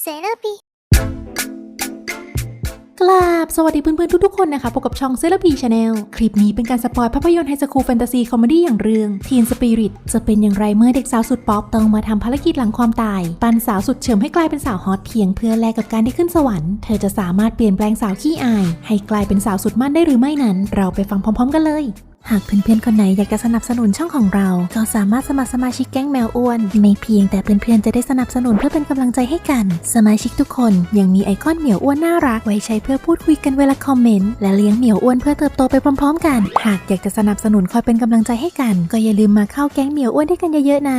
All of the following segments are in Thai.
เซราปีกราบสวัสดีเพื่อนๆ ทุกๆ คนนะคะพบกับช่องเซเลพีชาแนลคลิปนี้เป็นการสปอยภาพยนตร์ไฮสคูลแฟนตาซีคอมเมดี้อย่างเรื่อง Teen Spirit จะเป็นอย่างไรเมื่อเด็กสาวสุดป๊อปต้องมาทำภารกิจหลังความตาย ปันสาวสุดเฉิมให้กลายเป็นสาวฮอตเพียงเพื่อแลกกับการได้ขึ้นสวรรค์ เธอจะสามารถเปลี่ยนแปลงสาวขี้อาย ให้กลายเป็นสาวสุดมั่นได้หรือไม่นั้น เราไปฟังพร้อม ๆ กันเลย หากเพื่อนๆคนไหนอยากจะสนับสนุนช่องของเรา ก็สามารถสมัครสมาชิกแก๊งแมวอ้วน ไม่เพียงแต่เพื่อนๆจะได้สนับสนุนเพื่อเป็นกำลังใจให้กัน สมาชิกทุกคนยังมีไอคอนเหมียวอ้วนน่ารักไว้ใช้เพื่อพูดคุยกันเวลาคอมเมนต์และเลี้ยงเหมียวอ้วนเพื่อเติบโตไปพร้อม ๆ กัน หากอยากจะสนับสนุนคอยเป็นกำลังใจให้กัน ก็อย่าลืมมาเข้าแก๊งเหมียวอ้วนด้วยกันเยอะๆนะ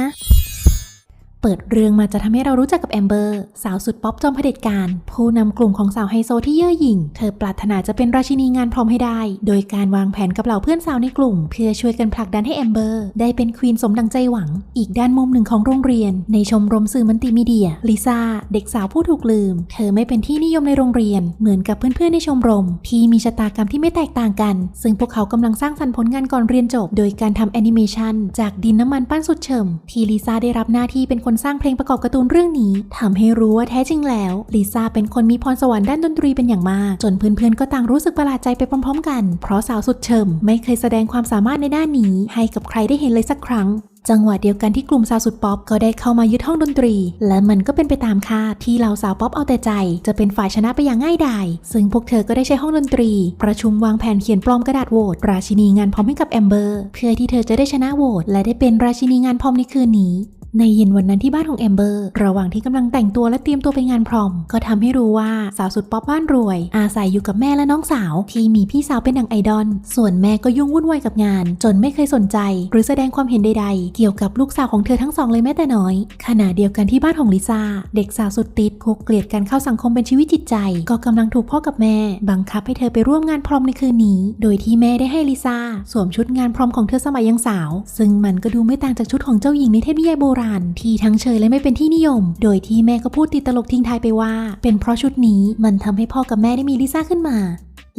เปิดเรื่องมาจะทำให้เรารู้จักกับแอมเบอร์ สาวสุดป๊อปจอมเผด็จการ ผู้นำกลุ่มของสาวไฮโซที่เย่อหยิ่ง เธอปรารถนาจะเป็นราชินีงานพร้อมให้ได้ โดยการวางแผนกับเหล่าเพื่อนสาวในกลุ่ม เพื่อช่วยกันผลักดันให้แอมเบอร์ ได้เป็นควีนสมดังใจหวัง อีกด้านมุมหนึ่งของโรงเรียน ในชมรมสื่อมัลติมีเดียลิซ่าเด็กสาวผู้ถูกลืม เธอไม่เป็นที่นิยมในโรงเรียน เหมือนกับเพื่อนๆในชมรม ที่มีชะตากรรมที่ไม่แตกต่างกัน ซึ่งพวกเขากำลังสร้างสรรค์ผลงานก่อนเรียนจบ โดยการทำแอนิเมชันจากดินน้ำมันปั้นสุดเฉิมที่ลิซ่าได้รับหน้าที่เป็นคนสร้างเพลงประกอบการ์ตูนเรื่องนี้ทำให้รู้ว่าแท้จริงแล้วลิซ่าเป็นคนมีพรสวรรค์ด้านดนตรีเป็นอย่างมาก จนเพื่อนๆก็ต่างรู้สึกประหลาดใจไปพร้อม ๆ กัน เพราะสาวสุดเฉิมไม่เคยแสดงความสามารถในด้านนี้ ให้กับใครได้เห็นเลยสักครั้งจังหวะเดียวกันที่กลุ่มสาวสุดป๊อปก็ได้เข้ามายึดห้องดนตรี และมันก็เป็นไปตามคาดที่เหล่าสาวป๊อปเอาแต่ใจ จะเป็นฝ่ายชนะไปอย่างง่ายดาย ซึ่งพวกเธอก็ได้ใช้ห้องดนตรี ประชุมวางแผนเขียนปลอมกระดาษโหวตราชินีงานพร้อมให้กับแอมเบอร์ เพื่อที่เธอจะได้ชนะโหวตและได้เป็นราชินีงานพร้อมในคืนนี้ ในเย็นวันนั้นที่บ้านของแอมเบอร์ ระหว่างที่กำลังแต่งตัวและเตรียมตัวไปงานพรอม ก็ทำให้รู้ว่าสาวสุดป๊อปบ้านรวย อาศัยอยู่กับแม่และน้องสาว ที่มีพี่สาวเป็นดังไอดอล ส่วนแม่ก็ยุ่งวุ่นวายกับงาน จนไม่เคยสนใจ หรือแสดงความเห็นใดๆ เกี่ยวกับลูกสาวของเธอทั้งสองเลยแม้แต่น้อย ขณะเดียวกันที่บ้านของลิซ่า เด็กสาวสุดติดพวกเกลียดการเข้าสังคมเป็นชีวิตจิตใจ ก็กำลังถูกพ่อกับแม่ บังคับให้เธอไปร่วมงานพรอมในคืนนี้ โดยที่แม่ได้ให้ลิซ่าสวมชุดงานพรอมของเธอสมัยยังสาว ซึ่งมันก็ดูไม่ต่างจากชุดของเจ้าหญิงในเทพนิยายโบราณที่ทั้งเชยและไม่เป็นที่นิยม โดยที่แม่ก็พูดติดตลกทิ้งท้ายไปว่า เป็นเพราะชุดนี้มันทำให้พ่อกับแม่ได้มีลิซ่าขึ้นมา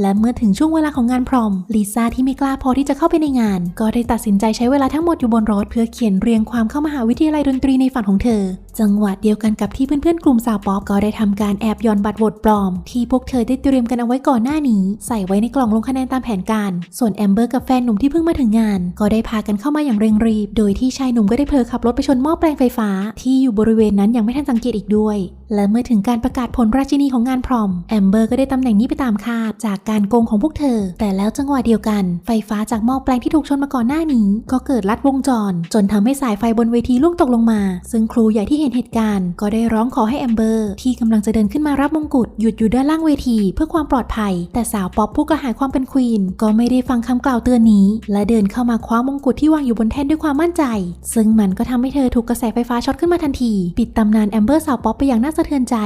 และเมื่อถึงช่วงเวลาของงานพรอมลิซ่าที่ไม่กล้าพอที่จะเข้าไปในงาน ก็ได้ตัดสินใจใช้เวลาทั้งหมดอยู่บนรถ เพื่อเขียนเรียงความเข้ามหาวิทยาลัยดนตรีในฝันของเธอ จังหวะเดียวกันกับที่เพื่อนๆกลุ่มสาวป๊อปก็ได้ทำการแอบย่อนบัตรโหวตปลอม ที่พวกเธอได้เตรียมกันเอาไว้ก่อนหน้านี้ ใส่ไว้ในกล่องลงคะแนนตามแผนการ ส่วนแอมเบอร์กับแฟนหนุ่มที่เพิ่งมาถึงงาน ก็ได้พากันเข้ามาอย่างเร่งรีบ โดยที่ชายหนุ่มก็ได้เผลอขับรถไปชนหม้อแปลงไฟฟ้า ที่อยู่บริเวณนั้นยังไม่ทันสังเกตอีกด้วย และเมื่อถึงการประกาศผลราชินีของงานพรอมแอมเบอร์ก็ได้ตำแหน่งนี้ไปตามคาดจากการโกงของพวกเธอ แต่แล้วจังหวะเดียวกัน ไฟฟ้าจากหม้อแปลงที่ถูกชนมาก่อนหน้านี้ ก็เกิดลัดวงจร จนทำให้สายไฟบนเวทีล่วงตกลงมา ซึ่งครูใหญ่ที่เห็นเหตุการณ์ก็ได้ร้องขอให้แอมเบอร์ที่กำลังจะเดินขึ้นมารับมงกุฎหยุดอยู่ด้านล่างเวที เพื่อความปลอดภัย แต่สาวป๊อปผู้กระหายความเป็นควีนก็ไม่ได้ฟังคำกล่าวเตือนนี้ และเดินเข้ามาคว้ามงกุฎที่วางอยู่บนแท่นด้วยความมั่นใจ ซึ่งมันก็ทำให้เธอถูกกระแสไฟฟ้าช็อตขึ้นมาทันที ปิดตำนานแอมเบอร์สาวป๊อปไปอย่างน่าสะเทือนใจ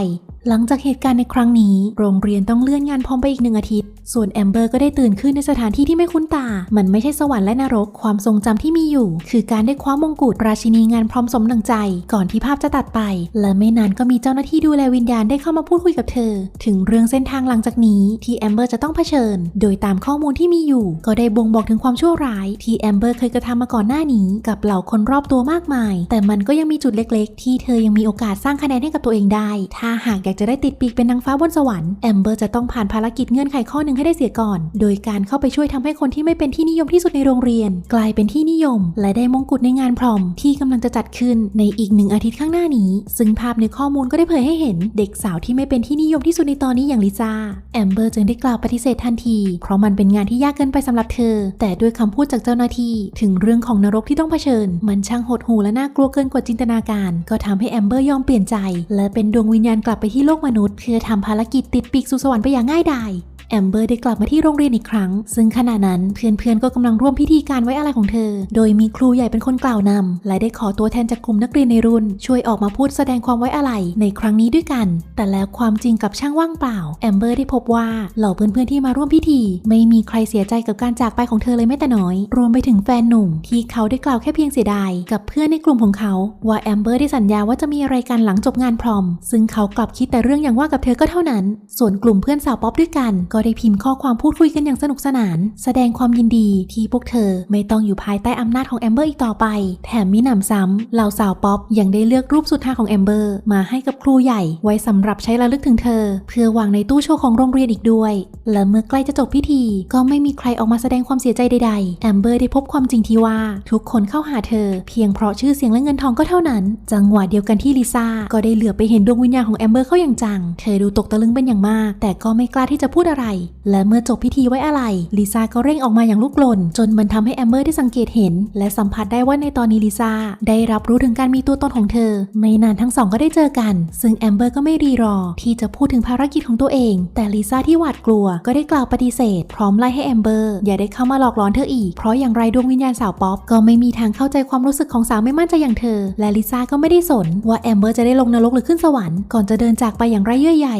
หลังจากเหตุการณ์ในครั้งนี้ โรงเรียนต้องเลื่อนงานพร้อมไปอีกหนึ่งอาทิตย์ ส่วนแอมเบอร์ก็ได้ตื่นขึ้นในสถานที่ที่ไม่คุ้นตา มันไม่ใช่สวรรค์และนรก ความทรงจำที่มีอยู่ คือการได้คว้ามงกุฎราชินีงานพร้อมสมดังใจ ก่อนที่ภาพจะตัดไป และไม่นานก็มีเจ้าหน้าที่ดูแลวิญญาณได้เข้ามาพูดคุยกับเธอ ถึงเรื่องเส้นทางหลังจากนี้ที่แอมเบอร์จะต้องเผชิญ โดยตามข้อมูลที่มีอยู่ ก็ได้บ่งบอกถึงความชั่วร้าย ที่แอมเบอร์เคยกระทำมาก่อนหน้านี้ กับเหล่าคนรอบตัวมากมาย แต่มันก็ยังมีจุดเล็ก ๆ ที่เธอยังมีโอกาสสร้างคะแนนให้กับตัวเองได้ ถ้าหากอยากจะได้ติดปีกเป็นนางฟ้าบนสวรรค์แอมเบอร์จะต้องผ่านภารกิจเงื่อนไขข้อหนึ่งให้ได้เสียก่อน โดยการเข้าไปช่วยทำให้คนที่ไม่เป็นที่นิยมที่สุดในโรงเรียน กลายเป็นที่นิยม และได้มงกุฎในงานพรอม ที่กำลังจะจัดขึ้นในอีกหนึ่งอาทิตย์ข้างหน้านี้ ซึ่งภาพในข้อมูลก็ได้เผยให้เห็น เด็กสาวที่ไม่เป็นที่นิยมที่สุดในตอนนี้อย่างลิซ่าแอมเบอร์จึงได้กล่าวปฏิเสธทันที เพราะมันเป็นงานที่ยากเกินไปสำหรับเธอ แต่ด้วยคำพูดจากเจ้าหน้าที่ ถึงเรื่องของนรกที่ต้องเผชิญ มันช่างหดหู่และน่ากลัวเกินกว่าจินตนาการ ก็ทำให้แอมเบอร์ยอมเปลี่ยนใจ และเป็นดวงวิญญาณกลับไปที่ที่โลกมนุษย์ เพื่อทำภารกิจติดปีกสู่สวรรค์ไปอย่างง่ายดาย แอมเบอร์ได้กลับมาที่โรงเรียนอีกครั้ง ซึ่งขณะนั้นเพื่อนๆก็กำลังร่วมพิธีการไว้อะไรของเธอ โดยมีครูใหญ่เป็นคนกล่าวนำและได้ขอตัวแทนจากกลุ่มนักเรียนในรุ่น ช่วยออกมาพูดแสดงความไว้อะไรในครั้งนี้ด้วยกัน แต่แล้วความจริงกับช่างว่างเปล่า แอมเบอร์ได้พบว่าเหล่าเพื่อนๆที่มาร่วมพิธี ไม่มีใครเสียใจกับการจากไปของเธอเลยแม้แต่น้อย รวมไปถึงแฟนหนุ่ม ที่เขาได้กล่าวแค่เพียงเสียดายกับเพื่อนในกลุ่มของเขา ว่าแอมเบอร์ได้สัญญาว่าจะมีอะไรกันหลังจบงานพรอม ซึ่งเขากลับคิดแต่เรื่องอย่างว่ากับเธอก็เท่านั้น ส่วนกลุ่มเพื่อนสาวป๊อปด้วยกันก็ก็ได้พิมพ์ข้อความพูดคุยกันอย่างสนุกสนาน แสดงความยินดีที่พวกเธอไม่ต้องอยู่ภายใต้อำนาจของแอมเบอร์อีกต่อไป แถมมิหนำซ้ำเหล่าสาวป๊อปยังได้เลือกรูปสุดท้ายของแอมเบอร์มาให้กับครูใหญ่ ไว้สำหรับใช้ระลึกถึงเธอ เพื่อวางในตู้โชว์ของโรงเรียนอีกด้วย และเมื่อใกล้จะจบพิธี ก็ไม่มีใครออกมาแสดงความเสียใจใดๆแอมเบอร์ได้พบความจริงที่ว่าทุกคนเข้าหาเธอ เพียงเพราะชื่อเสียงและเงินทองก็เท่านั้น จังหวะเดียวกันที่ลิซ่าก็ได้เหลือบไปเห็นดวงวิญญาณของแอมเบอร์เข้าอย่างจัง เธอดูตกตะลึงเป็นอย่างมาก แต่ก็ไม่กล้าที่จะพูดอะไรและเมื่อจบพิธีไว้อะไรลิซ่าก็เร่งออกมาอย่างลุกลน จนมันทำให้แอมเบอร์ได้สังเกตเห็น และสัมผัสได้ว่าในตอนนี้ลิซ่าได้รับรู้ถึงการมีตัวตนของเธอ ไม่นานทั้งสองก็ได้เจอกัน ซึ่งแอมเบอร์ก็ไม่รีรอ ที่จะพูดถึงภารกิจของตัวเอง แต่ลิซ่าที่หวาดกลัวก็ได้กล่าวปฏิเสธ พร้อมไล่ให้แอมเบอร์อย่าได้เข้ามาหลอกหลอนเธออีก เพราะอย่างไรดวงวิญญาณสาวป๊อปก็ไม่มีทางเข้าใจความรู้สึกของสาวไม่มั่นใจอย่างเธอ และลิซ่าก็ไม่ได้สนว่าแอมเบอร์จะได้ลงนรกหรือขึ้นสวรรค์ก่อนจะเดินจากไปอย่างไรเยื่อใย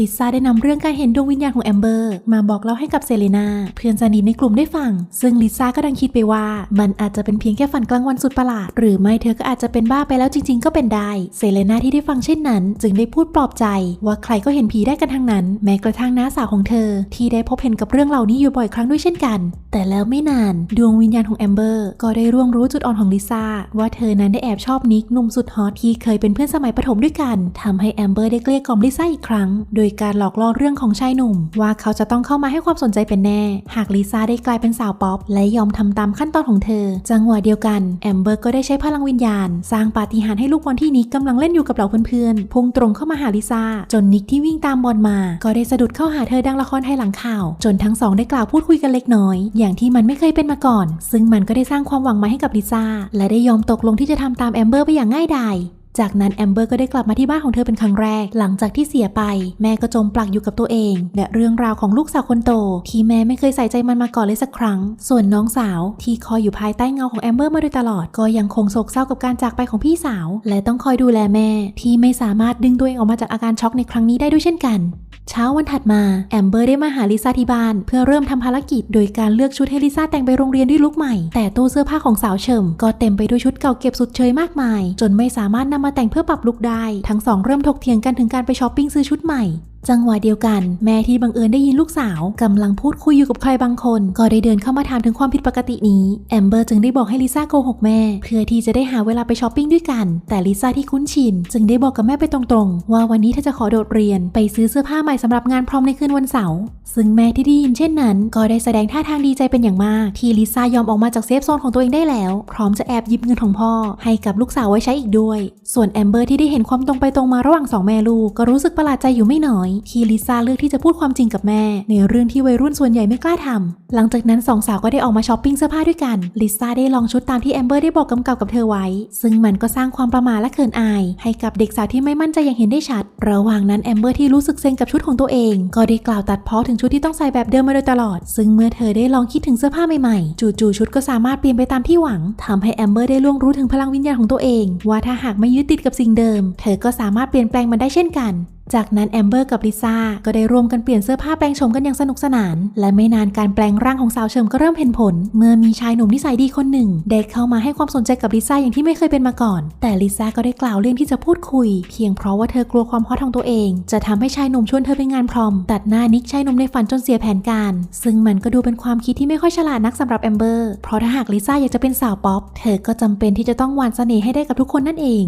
ลิซ่าได้นำเรื่องการเห็นดวงวิญญาณของแอมเบอร์มาบอกเล่าให้กับเซเลนาเพื่อนสนิทในกลุ่มได้ฟัง ซึ่งลิซ่าก็ดังคิดไปว่า มันอาจจะเป็นเพียงแค่ฝันกลางวันสุดประหลาด หรือไม่เธอก็อาจจะเป็นบ้าไปแล้วจริง ๆ ก็เป็นได้ เซเลนาที่ได้ฟังเช่นนั้น จึงได้พูดปลอบใจ ว่าใครก็เห็นผีได้กันทั้งนั้น แม้กระทั่งน้าสาวของเธอ ที่ได้พบเห็นกับเรื่องเหล่านี้อยู่บ่อยครั้งด้วยเช่นกัน แต่แล้วไม่นานดวงวิญญาณของแอมเบอร์ก็ได้ร่วงรู้จุดอ่อนของลิซ่าว่าเธอนั้นได้แอบชอบนิกหนุ่มสุดฮอตที่เคยเป็นเพื่อนสมัยประถมด้วยกันทำให้แอมเบอร์ได้เกลี้ยกล่อมลิซ่าอีกครั้ง โดยการหลอกล่อเรื่องของชายหนุ่ม ว่าเขาจะต้องเข้ามาให้ความสนใจเป็นแน่ หากลิซ่าได้กลายเป็นสาวป๊อป และยอมทำตามขั้นตอนของเธอ จังหวะเดียวกันแอมเบอร์ก็ได้ใช้พลังวิญญาณ สร้างปาฏิหาริย์ให้ลูกบอลที่นิกกำลังเล่นอยู่กับเหล่าเพื่อนๆพุ่งตรงเข้ามาหาลิซ่าจนนิกที่วิ่งตามบอลมา ก็ได้สะดุดเข้าหาเธอดังละครไทยหลังข่าว จนทั้งสองได้กล่าวพูดคุยกันเล็กน้อย อย่างที่มันไม่เคยเป็นมาก่อน ซึ่งมันก็ได้สร้างความหวังมาให้กับลิซ่าและได้ยอมตกลงที่จะทำตามแอมเบอร์ไปอย่างง่ายดาย จากนั้นแอมเบอร์ก็ได้กลับมาที่บ้านของเธอเป็นครั้งแรก หลังจากที่เสียไป แม่ก็จมปลักอยู่กับตัวเอง และเรื่องราวของลูกสาวคนโต ที่แม่ไม่เคยใส่ใจมันมาก่อนเลยสักครั้ง ส่วนน้องสาวที่คอยอยู่ภายใต้เงาของแอมเบอร์มาโดยตลอด ก็ยังคงโศกเศร้ากับการจากไปของพี่สาว และต้องคอยดูแลแม่ ที่ไม่สามารถดึงตัวเองออกมาจากอาการช็อกในครั้งนี้ได้ด้วยเช่นกันเช้าวันถัดมาแอมเบอร์ได้มาหาลิซ่าที่บ้าน เพื่อเริ่มทำภารกิจ โดยการเลือกชุดให้ลิซ่าแต่งไปโรงเรียนด้วยลุคใหม่ แต่ตู้เสื้อผ้าของสาวเฉิมก็เต็มไปด้วยชุดเก่าเก็บสุดเชยมากมาย จนไม่สามารถนำมาแต่งเพื่อปรับลุกได้ ทั้งสองเริ่มถกเถียงกันถึงการไปช้อปปิ้งซื้อชุดใหม่จังหวะเดียวกัน แม่ที่บังเอิญได้ยินลูกสาวกำลังพูดคุยอยู่กับใครบางคน ก็ได้เดินเข้ามาถามถึงความผิดปกตินี้แอมเบอร์จึงได้บอกให้ลิซ่าโกหกแม่ เพื่อที่จะได้หาเวลาไปช้อปปิ้งด้วยกัน แต่ลิซ่าที่คุ้นชิน จึงได้บอกกับแม่ไปตรงๆ ว่าวันนี้เธอจะขอโดดเรียนไปซื้อเสื้อผ้าใหม่สำหรับงานพร้อมในคืนวันเสาร์ซึ่งแม่ที่ได้ยินเช่นนั้น ก็ได้แสดงท่าทางดีใจเป็นอย่างมาก ที่ลิซ่ายอมออกมาจากเซฟโซนของตัวเองได้แล้ว พร้อมจะแอบหยิบเงินของพ่อ ให้กับลูกสาวไว้ใช้อีกด้วย ส่วนแอมเบอร์ที่ได้เห็นความตรงไปตรงมาระหว่างสองแม่ลูกก็รู้สึกประหลาดใจอยู่ไม่น้อยที่ลิซ่าเลือกที่จะพูดความจริงกับแม่ ในเรื่องที่วัยรุ่นส่วนใหญ่ไม่กล้าทำหลังจากนั้นสองสาวก็ได้ออกมาช้อปปิ้งเสื้อผ้าด้วยกัน ลิซ่าได้ลองชุดตามที่แอมเบอร์ได้บอกกำกับกับเธอไว้ ซึ่งมันก็สร้างความประหม่าและเขินอาย ให้กับเด็กสาวที่ไม่มั่นใจอย่างเห็นได้ชัด ระหว่างนั้นแอมเบอร์ที่รู้สึกเซ็งกับชุดของตัวเอง ก็ได้กล่าวตัดพ้อถึงชุดที่ต้องใส่แบบเดิมมาโดยตลอด ซึ่งเมื่อเธอได้ลองคิดถึงเสื้อผ้าใหม่ๆ จู่ๆชุดก็สามารถเปลี่ยนไปตามที่หวังทำให้แอมเบอร์ได้ล่วงรู้ถึงพลังวิญญาณของตัวเอง ว่าถ้าหากไม่ยึดติดกับสิ่งเดิม เธอก็สามารถเปลี่ยนแปลงมันได้เช่นกัน จากนั้นแอมเบอร์กับลิซ่าก็ได้ร่วมกันเปลี่ยนเสื้อผ้าแปลงโฉมกันอย่างสนุกสนาน และไม่นานการแปลงร่างของสาวเฉิมก็เริ่มเห็นผล เมื่อมีชายหนุ่มนิสัยดีคนหนึ่งได้เข้ามาให้ความสนใจกับลิซ่าอย่างที่ไม่เคยเป็นมาก่อน แต่ลิซ่าก็ได้กล่าวเรื่องที่จะพูดคุย เพียงเพราะว่าเธอกลัวความฮอตของตัวเอง จะทำให้ชายหนุ่มชวนเธอไปงานพรอม ตัดหน้านิกชายหนุ่มในฝันจนเสียแผนการ ซึ่งมันก็ดูเป็นความคิดที่ไม่ค่อยฉลาดนักสำหรับแอมเบอร์เพราะถ้าหากลิซ่าอยากจะเป็นสาวป๊อปเธอก็จำเป็นที่จะต้องหวานเสน่ห์ให้ได้กับทุกคนนั่นเอง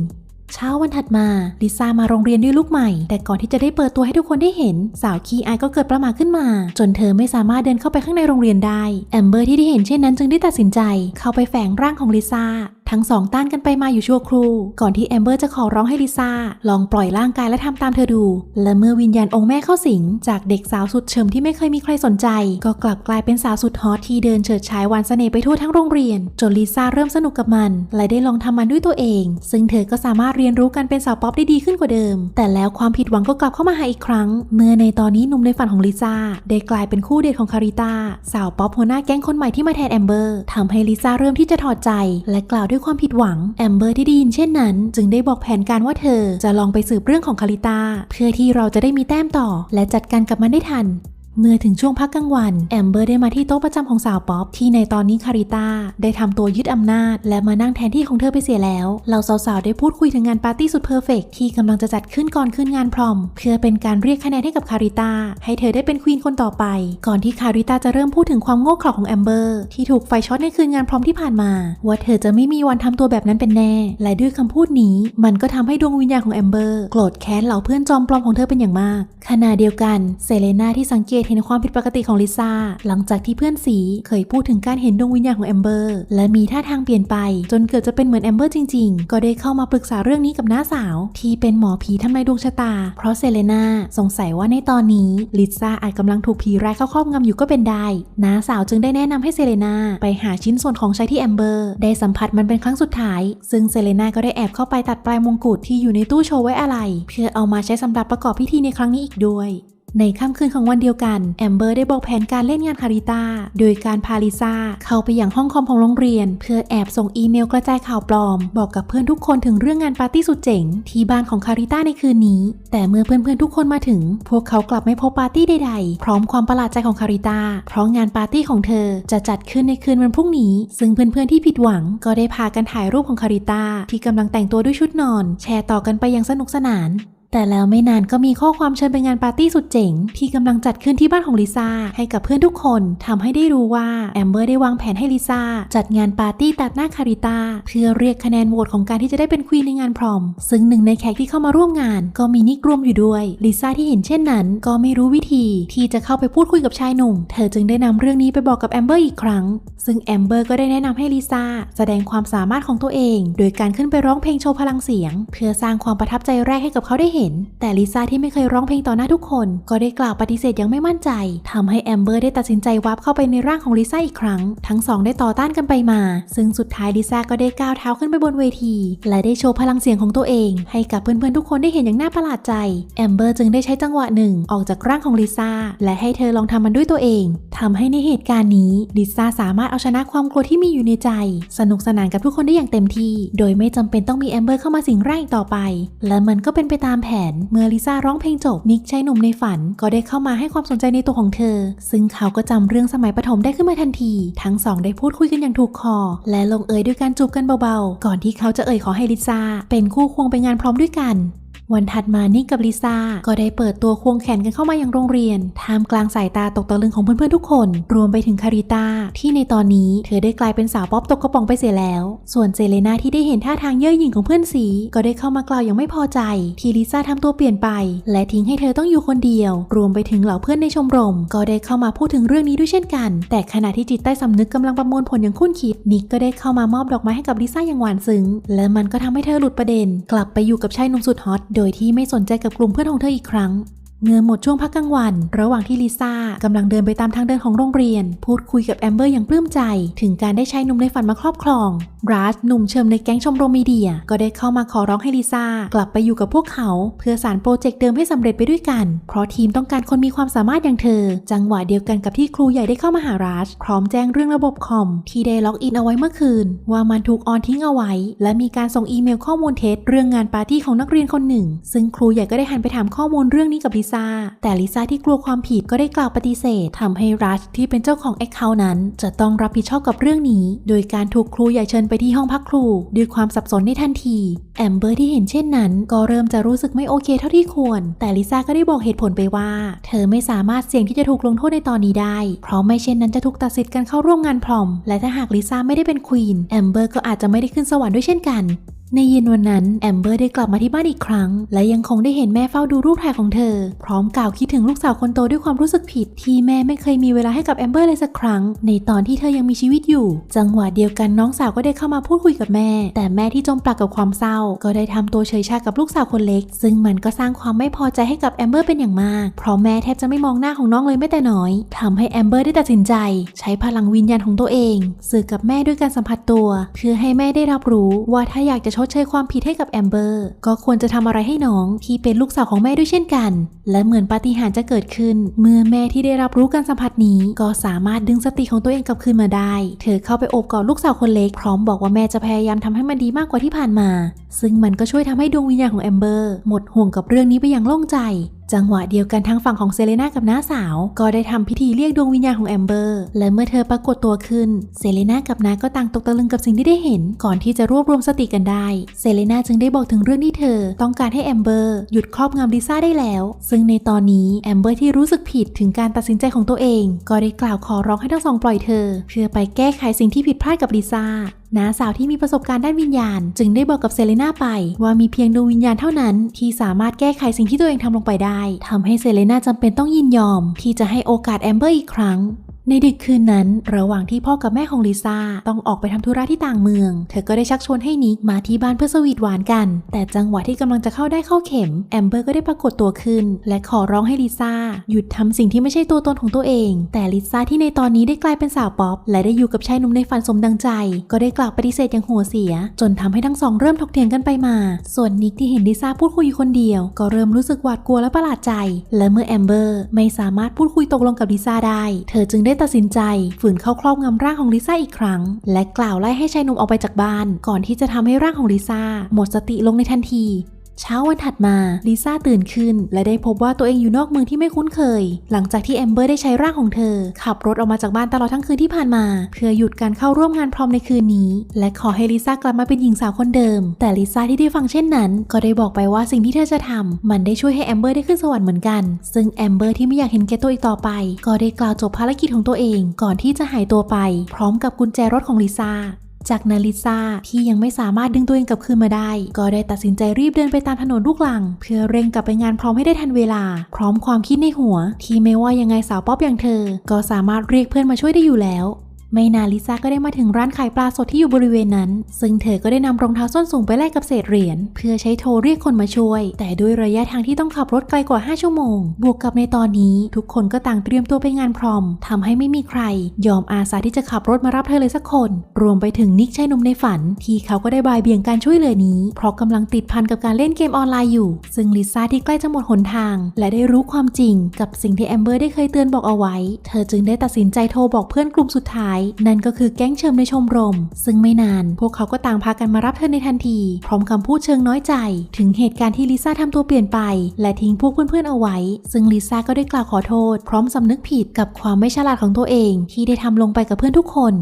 เช้าวันถัดมาลิซ่ามาโรงเรียนด้วยลูกใหม่ แต่ก่อนที่จะได้เปิดตัวให้ทุกคนได้เห็น สาวขี้อายก็เกิดประหมาขึ้นมา จนเธอไม่สามารถเดินเข้าไปข้างในโรงเรียนได้แอมเบอร์ที่ได้เห็นเช่นนั้นจึงได้ตัดสินใจ เข้าไปแฝงร่างของลิซ่า ทั้งสองต้านกันไปมาอยู่ชั่วครู่ ก่อนที่แอมเบอร์จะขอร้องให้ลิซ่าลองปล่อยร่างกายและทำตามเธอดู และเมื่อวิญญาณองค์แม่เข้าสิง จากเด็กสาวสุดเฉิมที่ไม่เคยมีใครสนใจ ก็กลับกลายเป็นสาวสุดฮอตที่เดินเฉิดฉายหวานเสน่ห์ไปทั่วทั้งโรงเรียน จนลิซ่าเริ่มสนุกกับมัน และได้ลองทำมันด้วยตัวเอง ซึ่งเธอก็สามารถเรียนรู้การเป็นสาวป๊อปได้ดีขึ้นกว่าเดิม แต่แล้วความผิดหวังก็กลับเข้ามาหาอีกครั้ง เมื่อในตอนนี้หนุ่มในฝันของลิซ่าได้กลายเป็นคู่เดทของคาริต้าสาวป๊อปหัวหน้าแก๊งคนใหม่ที่มาแทนแอมเบอร์ทำให้ลิซ่าเริ่มที่จะถอดใจ และกล่าวด้วยความผิดหวัง แอมเบอร์ที่ได้ยินเช่นนั้น จึงได้บอกแผนการว่าเธอจะลองไปสืบเรื่องของคาริต้าเพื่อที่เราจะได้มีแต้มต่อ และจัดการกับมันได้ทัน เมื่อถึงช่วงพักกลางวัน แอมเบอร์ได้มาที่โต๊ะประจำของสาวป๊อปที่ในตอนนี้คาริต้าได้ทำตัวยึดอำนาจ และมานั่งแทนที่ของเธอไปเสียแล้ว เราสาวๆได้พูดคุยถึงงานปาร์ตี้สุดเพอร์เฟกต์ที่กำลังจะจัดขึ้นก่อนขึ้นงานพรอม เพื่อเป็นการเรียกคะแนนให้กับคาริต้าให้เธอได้เป็นควีนคนต่อไป ก่อนที่คาริต้าจะเริ่มพูดถึงความโง่เขลาของแอมเบอร์ที่ถูกไฟช็อตในคืนงานพรอมที่ผ่านมา ว่าเธอจะไม่มีวันทำตัวแบบนั้นเป็นแน่ และด้วยคำพูดนี้ มันก็ทำให้ดวงวิญญาณของแอมเบอร์โกรธแค้นเหล่าเพื่อนจอมปลอมของเธอเป็นอย่างมากขณะเดียวกันเซเลนาที่สังเกตเห็นความผิดปกติของลิซ่าหลังจากที่เพื่อนสีเคยพูดถึงการเห็นดวงวิญญาณของแอมเบอร์และมีท่าทางเปลี่ยนไป จนเกือบจะเป็นเหมือนแอมเบอร์จริง ๆ ก็ได้เข้ามาปรึกษาเรื่องนี้กับน้าสาว ที่เป็นหมอผีทำนายดวงชะตา เพราะเซเลนาสงสัยว่าในตอนนี้ลิซ่าอาจกำลังถูกผีร้ายเข้าครอบงำอยู่ก็เป็นได้น้าสาวจึงได้แนะนำให้เซเลนาไปหาชิ้นส่วนของใช้ที่แอมเบอร์ได้สัมผัสมันเป็นครั้งสุดท้าย ซึ่งเซเลนาก็ได้แอบเข้าไปตัดปลายมงกุฎที่อยู่ในตู้โชว์ไว้อะไร เพื่อเอามาใช้สำหรับประกอบพิธีในครั้งนี้อีกด้วย ในค่ำคืนของวันเดียวกัน แอมเบอร์ได้บอกแผนการเล่นงานคาริต้า โดยการพาลิซ่าเข้าไปยังห้องคอมของโรงเรียน เพื่อแอบส่งอีเมลกระจายข่าวปลอม บอกกับเพื่อนทุกคนถึงเรื่องงานปาร์ตี้สุดเจ๋ง ที่บ้านของคาริต้าในคืนนี้ แต่เมื่อเพื่อนๆทุกคนมาถึง พวกเขากลับไม่พบปาร์ตี้ใดๆ พร้อมความประหลาดใจของคาริต้าเพราะงานปาร์ตี้ของเธอจะจัดขึ้นในคืนวันพรุ่งนี้ ซึ่งเพื่อนๆที่ผิดหวังก็ได้พากันถ่ายรูปของคาริต้าที่กำลังแต่งตัวด้วยชุดนอน แชร์ต่อกันไปอย่างสนุกสนาน แต่แล้วไม่นานก็มีข้อความเชิญไปงานปาร์ตี้สุดเจ๋ง ที่กำลังจัดขึ้นที่บ้านของลิซ่าให้กับเพื่อนทุกคนทำให้ได้รู้ว่าแอมเบอร์ได้วางแผนให้ลิซ่าจัดงานปาร์ตี้ตัดหน้าคาริต้าเพื่อเรียกคะแนนโหวตของการที่จะได้เป็นควีนในงานพรอม ซึ่งหนึ่งในแขกที่เข้ามาร่วมงาน ก็มีนิกรวมอยู่ด้วยลิซ่าที่เห็นเช่นนั้น ก็ไม่รู้วิธีที่จะเข้าไปพูดคุยกับชายหนุ่ม เธอจึงได้นำเรื่องนี้ไปบอกกับแอมเบอร์อีกครั้ง ซึ่งแอมเบอร์ก็ได้แนะนำให้ลิซ่าแสดงความสามารถของตัวเอง โดยการขึ้นไปร้องเพลงโชว์พลังเสียง เพื่อสร้างความประทับใจแรกให้กับเขาได้เห็นแต่ลิซ่าที่ไม่เคยร้องเพลงต่อหน้าทุกคน ก็ได้กล่าวปฏิเสธย่างไม่มั่นใจทำให้แอมเบอร์ได้ตัดสินใจวับเข้าไปในร่างของลิซ่าอีกครั้ง ทั้งสองได้ต่อต้านกันไปมา ซึ่งสุดท้ายลิซ่าก็ได้ก้าวเท้าขึ้นไปบนเวที และได้โชว์พลังเสียงของตัวเอง ให้กับเพื่อนๆทุกคนได้เห็นอย่างน่าประหลาดใจแอมเบอร์จึงได้ใช้จังหวะหนึ่งออกจากร่างของลิซ่าและให้เธอลองทำมันด้วยตัวเองทำให้ในเหตุการณ์นี้ลิซ่าสามารถเอาชนะความกลัวที่มีอยู่ในใจ สนุกสนานกับทุกคนได้อย่างเต็มที่ โดยไม่จำเป็นต้องมีแอมเบอร์เข้ามาสิงร่างต่อไป และมันก็เป็นไปตามแผน เมื่อลิซ่าร้องเพลงจบนิกชายหนุ่มในฝันก็ได้เข้ามาให้ความสนใจในตัวของเธอ ซึ่งเขาก็จำเรื่องสมัยประถมได้ขึ้นมาทันที ทั้งสองได้พูดคุยกันอย่างถูกคอ และลงเอยด้วยการจูบกันเบาๆ ก่อนที่เขาจะเอ่ยขอให้ลิซ่าเป็นคู่ควงไปงานพร้อมด้วยกัน วันถัดมานิกกับลิซ่าก็ได้เปิดตัวควงแขนกันเข้ามายังโรงเรียนท่ามกลางสายตาตกตะลึงของเพื่อนๆทุกคน รวมไปถึงคาริต้าที่ในตอนนี้เธอได้กลายเป็นสาวป๊อปตกกระป๋องไปเสียแล้ว ส่วนเจเลนาที่ได้เห็นท่าทางเย่อหยิ่งของเพื่อนสี ก็ได้เข้ามากล่าวอย่างไม่พอใจ ที่ลิซ่าทำตัวเปลี่ยนไป และทิ้งให้เธอต้องอยู่คนเดียว รวมไปถึงเหล่าเพื่อนในชมรม ก็ได้เข้ามาพูดถึงเรื่องนี้ด้วยเช่นกัน แต่ขณะที่จิตใต้สำนึกกำลังประมวลผลอย่างคุ้นคิดนิกก็ได้เข้ามามอบดอกไม้ให้กับลิซ่าอย่างหวานซึ้งและมันก็ทำให้เธอหลุดประเด็น กลับไปอยู่กับชายหนุ่มสุดฮอตโดยที่ไม่สนใจกับกลุ่มเพื่อนของเธออีกครั้ง เมื่อหมดช่วงพักกลางวัน ระหว่างที่ลิซ่ากำลังเดินไปตามทางเดินของโรงเรียน พูดคุยกับแอมเบอร์อย่างปลื้มใจ ถึงการได้ใช้หนุ่มในฝันมาครอบครองรัสหนุ่มเชิมในแก๊งชมรมมีเดีย ก็ได้เข้ามาขอร้องให้ลิซ่ากลับไปอยู่กับพวกเขา เพื่อสารโปรเจกต์เดิมให้สำเร็จไปด้วยกัน เพราะทีมต้องการคนมีความสามารถอย่างเธอ จังหวะเดียวกันกับที่ครูใหญ่ได้เข้ามาหารัสพร้อมแจ้งเรื่องระบบคอม ที่ได้ล็อกอินเอาไว้เมื่อคืน ว่ามันถูกออนทิ้งเอาไว้ และมีการส่งอีเมลข้อมูลเท็จเรื่องงานปาร์ตี้ของนักเรียนคนหนึ่ง ซึ่งครูใหญ่ก็ได้หันไปถามข้อมูลเรื่องนี้กับลิซ่า แต่ลิซ่าที่กลัวความผิดก็ได้กล่าวปฏิเสธทำให้รัสที่เป็นเจ้าของแอคเคาท์นั้น จะต้องรับผิดชอบกับเรื่องนี้ โดยการถูกครูใหญ่เชิญไปที่ห้องพักครูด้วยความสับสนในทันทีแอมเบอร์ที่เห็นเช่นนั้น ก็เริ่มจะรู้สึกไม่โอเคเท่าที่ควร แต่ลิซ่าก็ได้บอกเหตุผลไปว่า เธอไม่สามารถเสี่ยงที่จะถูกลงโทษในตอนนี้ได้ เพราะไม่เช่นนั้นจะถูกตัดสิทธิ์การเข้าร่วมงานพรอม และถ้าหากลิซ่าไม่ได้เป็นควีนแอมเบอร์ก็อาจจะไม่ได้ขึ้นสวรรค์ด้วยเช่นกัน ในเย็นวันนั้นแอมเบอร์ได้กลับมาที่บ้านอีกครั้ง และยังคงได้เห็นแม่เฝ้าดูรูปถ่ายของเธอ พร้อมกล่าวคิดถึงลูกสาวคนโตด้วยความรู้สึกผิด ที่แม่ไม่เคยมีเวลาให้กับแอมเบอร์เลยสักครั้ง ในตอนที่เธอยังมีชีวิตอยู่ จังหวะเดียวกันน้องสาวก็ได้เข้ามาพูดคุยกับแม่ แต่แม่ที่จมปลักกับความเศร้า ก็ได้ทำตัวเฉยชากับลูกสาวคนเล็ก ซึ่งมันก็สร้างความไม่พอใจให้กับแอมเบอร์เป็นอย่างมาก เพราะแม่แทบจะไม่มองหน้าของน้องเลยแม้แต่น้อยทำให้แอมเบอร์ได้ตัดสินใจ ใช้พลังวิญญาณของตัวเองสื่อกับแม่ด้วยการสัมผัสตัว เพื่อให้แม่ได้รับรู้ว่าถ้าอยากจะชดเชยความผิดให้กับแอมเบอร์ ก็ควรจะทำอะไรให้น้องที่เป็นลูกสาวของแม่ด้วยเช่นกัน และเหมือนปาฏิหาริย์จะเกิดขึ้น เมื่อแม่ที่ได้รับรู้การสัมผัสนี้ ก็สามารถดึงสติของตัวเองกลับคืนมาได้ เธอเข้าไปโอบกอดลูกสาวคนเล็กพร้อมบอกว่าแม่จะพยายามทำให้มันดีมากกว่าที่ผ่านมา ซึ่งมันก็ช่วยทำให้ดวงวิญญาณของแอมเบอร์หมดห่วงกับเรื่องนี้ไปอย่างโล่งใจ จังหวะเดียวกันทางฝั่งของเซเลนากับน้าสาว ก็ได้ทำพิธีเรียกดวงวิญญาณของแอมเบอร์ และเมื่อเธอปรากฏตัวขึ้น เซเลนากับน้าก็ต่างตกตะลึงกับสิ่งที่ได้เห็น ก่อนที่จะรวบรวมสติกันได้ เซเลนาจึงได้บอกถึงเรื่องที่เธอ ต้องการให้แอมเบอร์หยุดครอบงำลิซ่าได้แล้ว ซึ่งในตอนนี้แอมเบอร์ที่รู้สึกผิดถึงการตัดสินใจของตัวเอง ก็ได้กล่าวขอร้องให้ทั้งสองปล่อยเธอ เพื่อไปแก้ไขสิ่งที่ผิดพลาดกับลิซ่า น้าสาวที่มีประสบการณ์ด้านวิญญาณ จึงได้บอกกับเซเลน่าไป ว่ามีเพียงดวงวิญญาณเท่านั้น ที่สามารถแก้ไขสิ่งที่ตัวเองทำลงไปได้ทำให้เซเลน่าจำเป็นต้องยินยอม ที่จะให้โอกาสแอมเบอร์อีกครั้ง ในดึกคืนนั้น ระหว่างที่พ่อกับแม่ของลิซ่าต้องออกไปทำธุระที่ต่างเมือง เธอก็ได้ชักชวนให้นิกมาที่บ้านเพื่อสวีทหวานกัน แต่จังหวะที่กำลังจะเข้าได้เข้าเข็มแอมเบอร์ก็ได้ปรากฏตัวขึ้น และขอร้องให้ลิซ่าหยุดทำสิ่งที่ไม่ใช่ตัวตนของตัวเอง แต่ลิซ่าที่ในตอนนี้ได้กลายเป็นสาวป๊อปและได้อยู่กับชายหนุ่มในฝันสมดังใจ ก็ได้กล่าวปฏิเสธอย่างหัวเสีย จนทำให้ทั้งสองเริ่มถกเถียงกันไปมา ส่วนนิกที่เห็นลิซ่าพูดคุยอยู่คนเดียว ก็เริ่มรู้สึกหวาดกลัวและประหลาดใจ และเมื่อแอมเบอร์ไม่สามารถพูดคุยตกลงกับลิซ่าได้ เธอจึงได้ตัดสินใจฝืนเข้าครอบงำร่างของลิซ่าอีกครั้ง และกล่าวไล่ให้ชายหนุ่มออกไปจากบ้าน ก่อนที่จะทำให้ร่างของลิซ่าหมดสติลงในทันที เช้าวันถัดมาลิซ่าตื่นขึ้น และได้พบว่าตัวเองอยู่นอกเมืองที่ไม่คุ้นเคย หลังจากที่แอมเบอร์ได้ใช้ร่างของเธอ ขับรถออกมาจากบ้านตลอดทั้งคืนที่ผ่านมา เพื่อหยุดการเข้าร่วมงานพร้อมในคืนนี้ และขอให้ลิซ่ากลับมาเป็นหญิงสาวคนเดิม แต่ลิซ่าที่ได้ฟังเช่นนั้น ก็ได้บอกไปว่าสิ่งที่เธอจะทำมันได้ช่วยให้แอมเบอร์ได้ขึ้นสวรรค์เหมือนกัน ซึ่งแอมเบอร์ที่ไม่อยากเห็นแก่ตัวอีกต่อไป ก็ได้กล่าวจบภารกิจของตัวเอง ก่อนที่จะหายตัวไป พร้อมกับกุญแจรถของลิซ่า จากนาลิซ่าที่ยังไม่สามารถดึงตัวเองกลับคืนมาได้ ก็ได้ตัดสินใจรีบเดินไปตามถนนลูกหลัง เพื่อเร่งกลับไปงานพร้อมให้ได้ทันเวลา พร้อมความคิดในหัว ที่ไม่ว่ายังไงสาวป๊อปอย่างเธอ ก็สามารถเรียกเพื่อนมาช่วยได้อยู่แล้ว ไม่นานลิซ่าก็ได้มาถึงร้านขายปลาสดที่อยู่บริเวณนั้น ซึ่งเธอก็ได้นำรองเท้าส้นสูงไปแลกกับเศษเหรียญเพื่อใช้โทรเรียกคนมาช่วย แต่ด้วยระยะทางที่ต้องขับรถไกลกว่า 5 ชั่วโมง บวกกับในตอนนี้ ทุกคนก็ต่างเตรียมตัวไปงานพรอมทำให้ไม่มีใคร ยอมอาสาที่จะขับรถมารับเธอเลยสักคน รวมไปถึงนิกชายหนุ่มในฝัน ที่เขาก็ได้บายเบี่ยงการช่วยเหลือนี้ เพราะกำลังติดพันกับการเล่นเกมออนไลน์อยู่ ซึ่งลิซ่าที่ใกล้จะหมดหนทาง และได้รู้ความจริง กับสิ่งที่แอมเบอร์ได้เคยเตือนบอกเอาไว้ เธอจึงได้ตัดสินใจโทรบอกเพื่อนกลุ่มสุดท้ายนั่นก็คือแก๊งเชิมในชมรม ซึ่งไม่นาน พวกเขาก็ต่างพากันมารับเธอในทันที พร้อมคำพูดเชิงน้อยใจ ถึงเหตุการณ์ที่ลิซ่าทำตัวเปลี่ยนไป และทิ้งพวกเพื่อนๆเอาไว้ ซึ่งลิซ่าก็ได้กล่าวขอโทษ พร้อมสำนึกผิดกับความไม่ฉลาดของตัวเอง ที่ได้ทำลงไปกับเพื่อนทุกคน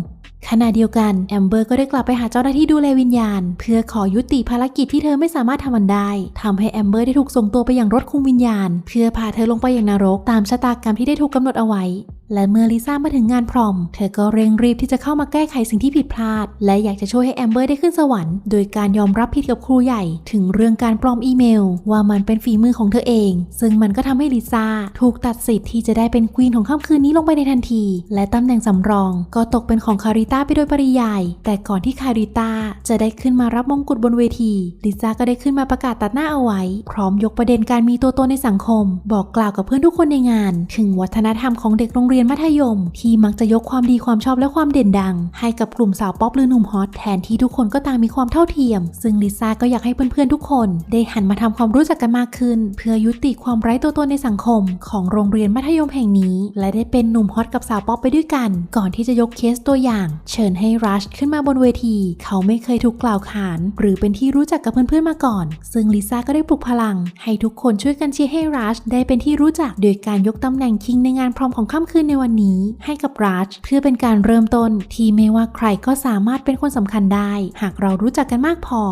ขณะเดียวกันแอมเบอร์ก็ได้กลับไปหาเจ้าหน้าที่ดูแลวิญญาณ เพื่อขอยุติภารกิจที่เธอไม่สามารถทำมันได้ทำให้แอมเบอร์ได้ถูกส่งตัวไปยังรถคุมวิญญาณ เพื่อพาเธอลงไปอยังนรกตามชะตากรรมที่ได้ถูกกำหนดเอาไว้และเมื่อลิซ่ามาถึงงานพรอม เธอก็เร่งรีบที่จะเข้ามาแก้ไขสิ่งที่ผิดพลาด และอยากจะช่วยให้แอมเบอร์ได้ขึ้นสวรรค์โดยการยอมรับผิดกับครูใหญ่ ถึงเรื่องการปลอมอีเมล ว่ามันเป็นฝีมือของเธอเอง ซึ่งมันก็ทำให้ลิซ่าถูกตัดสิทธิ์ที่จะได้เป็นควีนของค่ำคืนนี้ลงไปในทันที และตำแหน่งสำรองก็ตกเป็นของคาริต้าไปโดยปริยาย แต่ก่อนที่คาริต้าจะได้ขึ้นมารับมงกุฎบนเวทีลิซ่าก็ได้ขึ้นมาประกาศตัดหน้าเอาไว้ พร้อมยกประเด็นการมีตัวตนในสังคม บอกกล่าวกับเพื่อนทุกคนในงาน ถึงวัฒนธรรมของเด็กโรงเรียนียนมัธยม ที่มักจะยกความดีความชอบและความเด่นดัง ให้กับกลุ่มสาวป๊อปหรือหนุ่มฮอตแทนที่ทุกคนก็ต่างมีความเท่าเทียม ซึ่งลิซ่าก็อยากให้เพื่อนๆทุกคน ได้หันมาทำความรู้จักกันมากขึ้น เพื่อยุติความไร้ตัวตนในสังคม ของโรงเรียนมัธยมแห่งนี้ และได้เป็นหนุ่มฮอตกับสาวป๊อปไปด้วยกัน ก่อนที่จะยกเคสตัวอย่าง เชิญให้รัชขึ้นมาบนเวที เขาไม่เคยถูกกล่าวขาน หรือเป็นที่รู้จักกับเพื่อนๆมาก่อน ซึ่งลิซ่าก็ได้ปลุกพลัง ให้ทุกคนช่วยกันเชียร์ให้รัชได้เป็นที่รู้จักโดยการยกตำแหน่งคิงในงานพรอมของค่ำคืนในวันนี้ให้กับรัชเพื่อเป็นการเริ่มต้นที่ไม่ว่าใครก็สามารถเป็นคนสำคัญได้ หากเรารู้จักกันมากพอ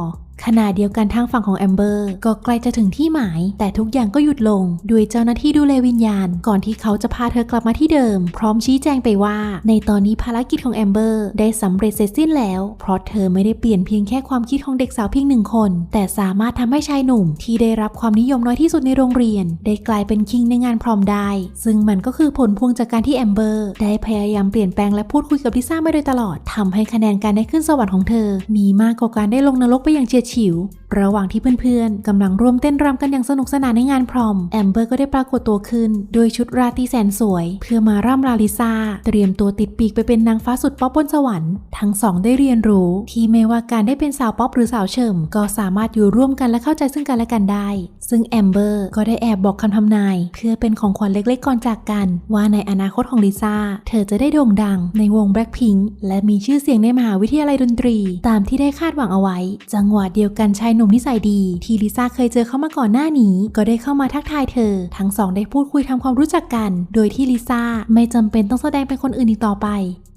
ขณะเดียวกันทางฝั่งของแอมเบอร์ก็ใกล้จะถึงที่หมาย แต่ทุกอย่างก็หยุดลงด้วยเจ้าหน้าที่ดูแลวิญญาณ ก่อนที่เขาจะพาเธอกลับมาที่เดิม พร้อมชี้แจงไปว่า ในตอนนี้ภารกิจของแอมเบอร์ได้สำเร็จเสร็จสิ้นแล้ว เพราะเธอไม่ได้เปลี่ยนเพียงแค่ความคิดของเด็กสาวเพียงหนึ่งคน แต่สามารถทำให้ชายหนุ่ม ที่ได้รับความนิยมน้อยที่สุดในโรงเรียน ได้กลายเป็นคิงในงานพรอมได้ ซึ่งมันก็คือผลพวงจากการที่แอมเบอร์ได้พยายามเปลี่ยนแปลงและพูดคุยกับลิซ่ามาโดยตลอดทำให้คะแนนการได้ขึ้นสวรรค์ของเธอ มีมากกว่าการได้ลงนรกไปอย่างเฉียดฉิว ระหว่างที่เพื่อนๆกำลังร่วมเต้นรำกันอย่างสนุกสนานในงานพรอม แอมเบอร์ก็ได้ปรากฏตัวขึ้นโดยชุดราตรีแสนสวย เพื่อมาร่ำลาลิซ่าเตรียมตัวติดปีกไปเป็นนางฟ้าสุดป๊อปบนสวรรค์ ทั้งสองได้เรียนรู้ ที่ไม่ว่าการได้เป็นสาวป๊อปหรือสาวเฉิมก็สามารถอยู่ร่วมกันและเข้าใจซึ่งกันและกันได้ ซึ่งแอมเบอร์ก็ได้แอบบอกคำทำนาย เพื่อเป็นของขวัญเล็กๆก่อนจากกัน ว่าในอนาคตของลิซ่าเธอจะได้โด่งดังในวง Blackpink และมีชื่อเสียงในมหาวิทยาลัยดนตรี ตามที่ได้คาดหวังเอาไว้ จังหวะเดียวกันชายหนุ่มนุ่มนิสัยดีที่ลิซ่าเคยเจอเขามาก่อนหน้านี้ ก็ได้เข้ามาทักทายเธอ ทั้งสองได้พูดคุยทำความรู้จักกัน โดยที่ลิซ่าไม่จำเป็นต้องแสดงเป็นคนอื่นอีกต่อไป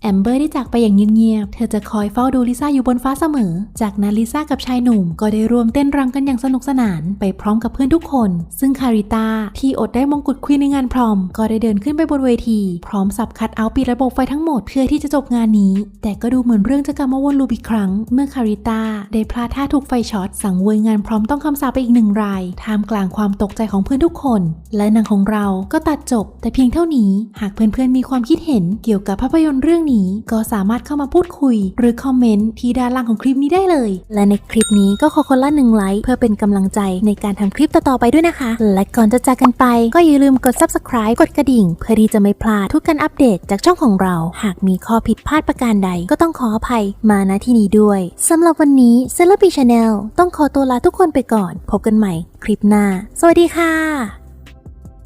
แอมเบอร์ได้จากไปอย่างเงียบๆ เธอจะคอยเฝ้าดูลิซ่าอยู่บนฟ้าเสมอ จากนั้นลิซ่ากับชายหนุ่มก็ได้รวมเต้นรำกันอย่างสนุกสนานไปพร้อมกับเพื่อนทุกคน ซึ่งคาริตาที่อดได้มงกุฎควีนในงานพรอม ก็ได้เดินขึ้นไปบนเวที พร้อมสับคัดเอาปิดระบบไฟทั้งหมดเพื่อที่จะจบงานนี้ แต่ก็ดูเหมือนเรื่องจะกลับมาวนลูปอีกครั้ง เมื่อคาริตาได้พลาดท่าถูกไฟช็อตสั่งเวยงานพร้อมต้องคำสาปไปอีกหนึ่งรายท่ามกลางความตกใจของเพื่อนทุกคน และหนังของเราก็ตัดจบ แต่เพียงเท่านี้หากเพื่อนๆมีความคิดเห็นเกี่ยวกับภาพยนตร์เรื่องนี้ ก็สามารถเข้ามาพูดคุย หรือคอมเมนต์ที่ด้านล่างของคลิปนี้ได้เลย และในคลิปนี้ก็ขอคนละหนึ่งไลค์เพื่อเป็นกำลังใจในการทำคลิปต่อๆไปด้วยนะคะ และก่อนจะจากกันไป ก็อย่าลืมกด subscribe กดกระดิ่ง เพื่อที่จะไม่พลาดทุกการอัปเดตจากช่องของเรา หากมีข้อผิดพลาดประการใด ก็ต้องขออภัยมาณที่นี้ด้วยสำหรับวันนี้เซเลบีชาแนลต้องขอตัวลาทุกคนไปก่อน พบกันใหม่คลิปหน้า สวัสดีค่ะ